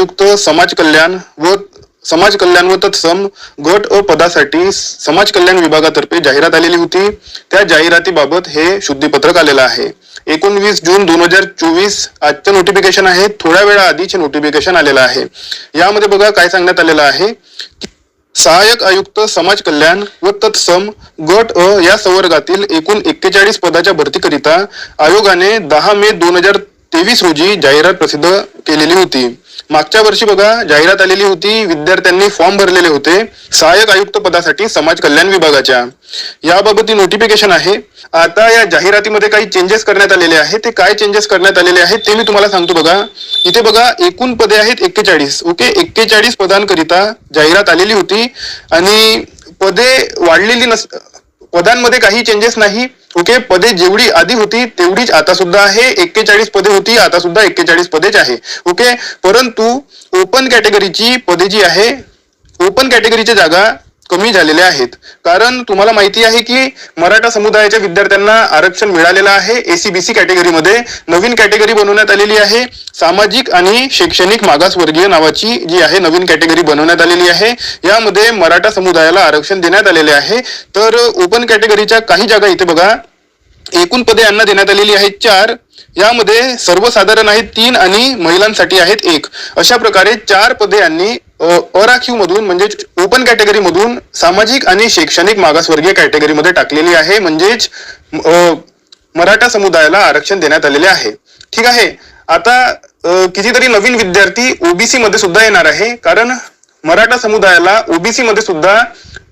आयुक्त समाज कल्याण व समाज कल्याण व तत्सम गट अ पदासाठी समाज कल्याण विभागातर्फे जाहिरात आलेली होती. त्या जाहिरातीबाबत हे शुद्धीपत्रक आलेलं आहे. एकोणवीस जून दोन हजार चोवीस आजचं नोटिफिकेशन आहे. थोड्या वेळा आधीचे नोटिफिकेशन आलेलं आहे. यामध्ये बघा काय सांगण्यात आलेलं आहे. सहाय्यक आयुक्त समाज कल्याण व तत्सम गट अ या संवर्गातील एकूण एक्केचाळीस पदाच्या भरतीकरिता आयोगाने दहा मे दोन हजार तेवीस रोजी जाहिरात प्रसिद्ध केलेली होती. मागच्या वर्षी बघा जाहिरात आलेली होती विद्यार्थ्यांनी फॉर्म भरलेले होते सहाय्यक आयुक्त पदासाठी समाज कल्याण विभागाच्या. याबाबत नोटिफिकेशन आहे. आता या जाहिरातीमध्ये काही चेंजेस करण्यात आलेले आहे ते काय चेंजेस करण्यात आलेले आहेत ते मी तुम्हाला सांगतो बघा. इथे बघा एकूण पदे आहेत एक्केचाळीस. ओके? एक्केचाळीस पदांकरिता जाहिरात आलेली होती. आणि पदे वाढलेली नस पदांमध्ये काही चेंजेस नाही. ओके पदे जेवढी आधी होती तेवढीच आता सुद्धा आहे. एक्केचाळीस पदे होती आता सुद्धा एक्केचाळीस पदेच आहे. ओके परंतु ओपन कॅटेगरीची पदे जी आहे ओपन कॅटेगरीच्या जागा कमी झालेल्या आहेत. कारण तुम्हाला माहिती आहे की मराठा समुदायाच्या विद्यार्थ्यांना आरक्षण मिळालेलं आहे. एसीबीसी कॅटेगरीमध्ये नवीन कॅटेगरी बनवण्यात आलेली आहे. सामाजिक आणि शैक्षणिक मागासवर्गीय नावाची जी आहे नवीन कॅटेगरी बनवण्यात आलेली आहे. यामध्ये मराठा समुदायाला आरक्षण देण्यात आलेले आहे. तर ओपन कॅटेगरीच्या काही जागा इथे बघा. एकूण पदे यांना देण्यात आलेली आहेत चार. यामध्ये सर्वसाधारण आहेत तीन आणि महिलांसाठी आहेत एक. अशा प्रकारे चार पदे यांनी अराखीव मधून म्हणजेच ओपन कॅटेगरी मधून सामाजिक आणि शैक्षणिक मागासवर्गीय कॅटेगरीमध्ये टाकलेली आहे. म्हणजेच मराठा समुदायाला आरक्षण देण्यात आलेले आहे. ठीक आहे? आता कितीतरी नवीन विद्यार्थी ओबीसी मध्ये सुद्धा येणार आहे. कारण मराठा समुदायाला ओबीसी मध्ये सुद्धा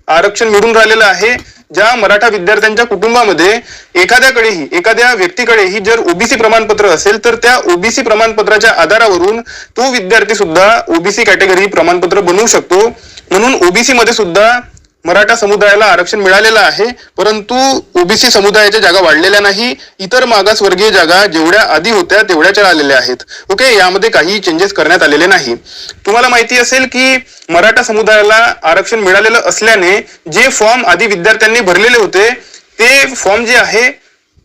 आरक्षण मिळून राहिलेलं आहे. ज्या मराठा विद्यार्थ्यांच्या कुटुंबामध्ये एखाद्याकडेही एखाद्या व्यक्तीकडेही जर ओबीसी प्रमाणपत्र असेल तर त्या ओबीसी प्रमाणपत्राच्या आधारावरून तो विद्यार्थी सुद्धा ओबीसी कॅटेगरी प्रमाणपत्र बनवू शकतो. म्हणून ओबीसी मध्ये सुद्धा मराठा समुदायाला आरक्षण मिळालेलं आहे परंतु ओबीसी समुदायाच्या जागा वाढलेल्या नाही इतर मागासवर्गीय जागा जेवढ्या आधी होत्या तेवढ्याच्या आलेल्या आहेत. ओके यामध्ये काही चेंजेस करण्यात आलेले नाही. तुम्हाला माहिती असेल की मराठा समुदायाला आरक्षण मिळालेलं असल्याने जे फॉर्म आधी विद्यार्थ्यांनी भरलेले होते ते फॉर्म जे आहे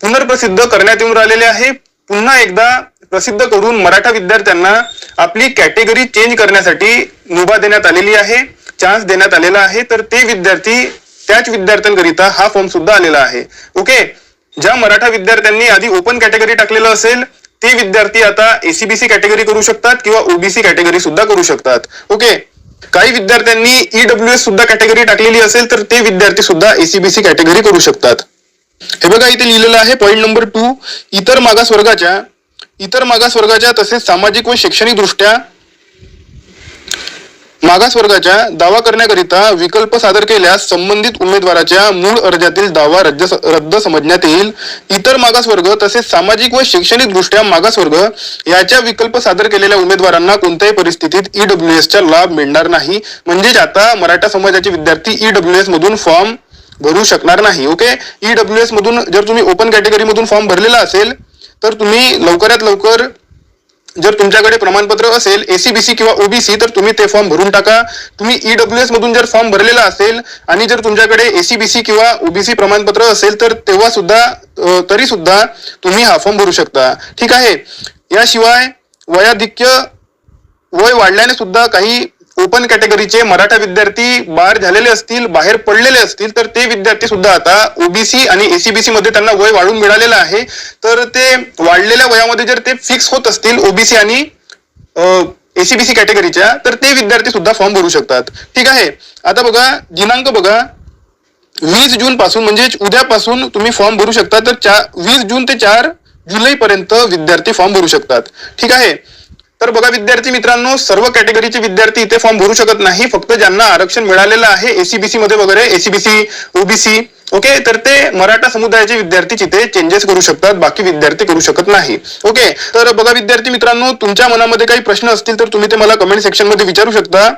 पुनर्प्रसिद्ध करण्यात येऊन राहिलेले आहे. पुन्हा एकदा प्रसिद्ध करून मराठा विद्यार्थ्यांना आपली कॅटेगरी चेंज करण्यासाठी मुभा देण्यात आलेली आहे. चान्स देण्यात आलेला आहे तर ते विद्यार्थी त्याच विद्यार्थ्यांकरिता हा फॉर्म सुद्धा आलेला आहे. ओके ज्या मराठा विद्यार्थ्यांनी आधी ओपन कॅटेगरी टाकलेलं असेल ते विद्यार्थी आता एसीबीसी कॅटेगरी करू शकतात किंवा ओबीसी कॅटेगरी सुद्धा करू शकतात. ओके काही विद्यार्थ्यांनी ईडब्ल्यू एस सुद्धा कॅटेगरी टाकलेली असेल तर ते विद्यार्थी सुद्धा एसीबीसी कॅटेगरी करू शकतात. हे बघा इथे लिहिलेलं आहे पॉईंट नंबर टू इतर मागासवर्गाच्या इतर मागासवर्गाच्या तसेच सामाजिक व शैक्षणिक दृष्ट्या मागासवर्गाच्या दावा करण्याकरिता विकल्प सादर केल्यास संबंधित उमेदवाराच्या मूळ अर्जातील दावा रद्द रद्द समजण्यात येईल. इतर मागासवर्ग तसेच सामाजिक व शैक्षणिक दृष्ट्या मागासवर्ग याच्या विकल्प सादर केलेल्या उमेदवारांना कोणत्याही परिस्थितीत ईडब्ल्यू एसचा लाभ मिळणार नाही. म्हणजेच आता मराठा समाजाचे विद्यार्थी ईडब्ल्यू एस मधून फॉर्म भरू शकणार नाही ओके? ईडब्ल्यू एस मधून जर तुम्ही ओपन कॅटेगरी मधून फॉर्म भरलेला असेल तर तुम्ही लवकरात लवकर जर तुमच्याकडे प्रमाणपत्र असेल एसीबीसी किंवा ओबीसी तर तुम्ही ते फॉर्म भरून टाका. तुम्ही ईडब्ल्यू एस मधून जर फॉर्म भरलेला असेल आणि जर तुमच्याकडे एसीबीसी किंवा ओबीसी प्रमाणपत्र असेल तर तेव्हा सुद्धा तरी सुद्धा तुम्ही हा फॉर्म भरू शकता. ठीक आहे? याशिवाय वयाधिक्य वय वाढल्याने सुद्धा काही ओपन कॅटेगरीचे मराठा विद्यार्थी बाहेर झालेले असतील बाहेर पडलेले असतील तर ते विद्यार्थी सुद्धा आता ओबीसी आणि एसीबीसी मध्ये त्यांना वय वाढून मिळालेलं आहे. तर ते वाढलेल्या वयामध्ये जर ते फिक्स होत असतील ओबीसी आणि एसीबीसी कॅटेगरीच्या तर ते विद्यार्थी सुद्धा फॉर्म भरू शकतात. ठीक आहे? आता बघा दिनांक बघा. वीस जून पासून म्हणजे उद्यापासून तुम्ही फॉर्म भरू शकता. तर चार वीस जून ते चार जुलै पर्यंत विद्यार्थी फॉर्म भरू शकतात. ठीक आहे? तर बघा विद्यार्थी मित्रांनो सर्व कॅटेगरीचे विद्यार्थी इथे फॉर्म भरू शकत नाही. फक्त ज्यांना आरक्षण मिळालेलं आहे एसीबीसी मध्ये वगैरे एसीबीसी ओबीसी ओके तर ते मराठा समुदायाचे विद्यार्थी तिथे चेंजेस करू शकतात बाकी विद्यार्थी करू शकत नाही ओके तर बघा विद्यार्थी मित्रांनो तुमच्या मनामध्ये काही प्रश्न असतील तर तुम्ही ते मला कमेंट सेक्शनमध्ये विचारू शकता.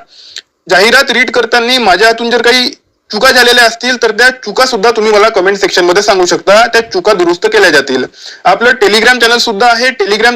जाहिरात रीड करताना माझ्या हातून जर काही चुका झालेल्या असतील तर त्या चुका सुद्धा तुम्ही मला कमेंट सेक्शनमध्ये सांगू शकता. त्या चुका दुरुस्त केल्या जातील. आपलं टेलिग्राम चॅनल सुद्धा आहे. टेलिग्राम